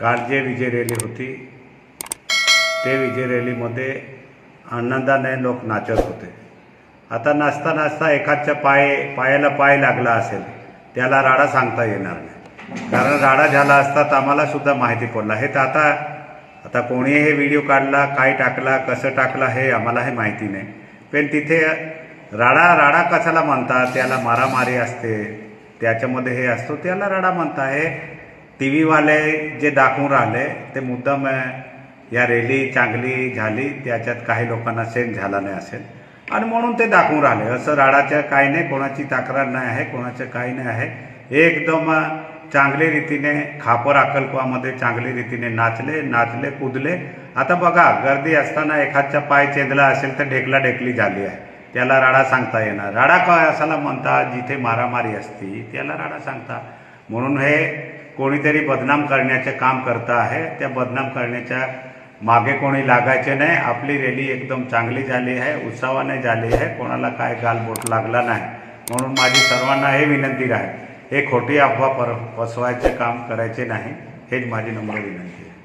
काल जे विजय रॅली होती। ते विजय रॅलीमध्ये आनंदाने लोक नाचत होते। आता नाचता नाचता एखादच्या पाय पायाला पाय लागला असेल त्याला राडा सांगता येणार नाही। कारण राडा झाला असता तर आम्हाला सुद्धा माहिती पडला। हे तर आता आता कोणी हे व्हिडिओ काढला काय टाकला कसं टाकला हे आम्हाला हे माहिती नाही। पण तिथे राडा राडा कशाला म्हणतात? त्याला मारामारी असते त्याच्यामध्ये हे असतो त्याला राडा म्हणता हे टी व्हीवाले जे दाखवून राहिले ते मुद्दाम या रॅली चांगली झाली त्याच्यात काही लोकांना सेंड झाला नाही असेल. आणि म्हणून ते दाखवून राहिले. असं राडाचं काही नाही कोणाची तक्रार नाही आहे कोणाचं काही नाही आहे. एकदम चांगल्या रीतीने खापर अक्कलकोवामध्ये चांगली रीतीने नाचले नाचले कुदले. आता बघा गर्दी असताना एखादचा पाय चेंदला असेल तर ढेकला ढेकली झाली आहे. त्याला राडा सांगता येणार. राडा काय असाला म्हणतात जिथे मारामारी असती त्याला राडा सांगता म्हणून हे कोणीतरी बदनाम करण्याचे काम करता आहे. त्या बदनाम करण्याच्या मागे कोणी लागायचे नाही. आपली रॅली एकदम चांगली झाली आहे उत्साहाने झाली आहे. कोणाला काय गालबोट लागला नाही. म्हणून माझी सर्वांना हे विनंती आहे. हे खोटी अफवा पर पसवायचे काम करायचे नाही. हेच माझी नम्र विनंती आहे.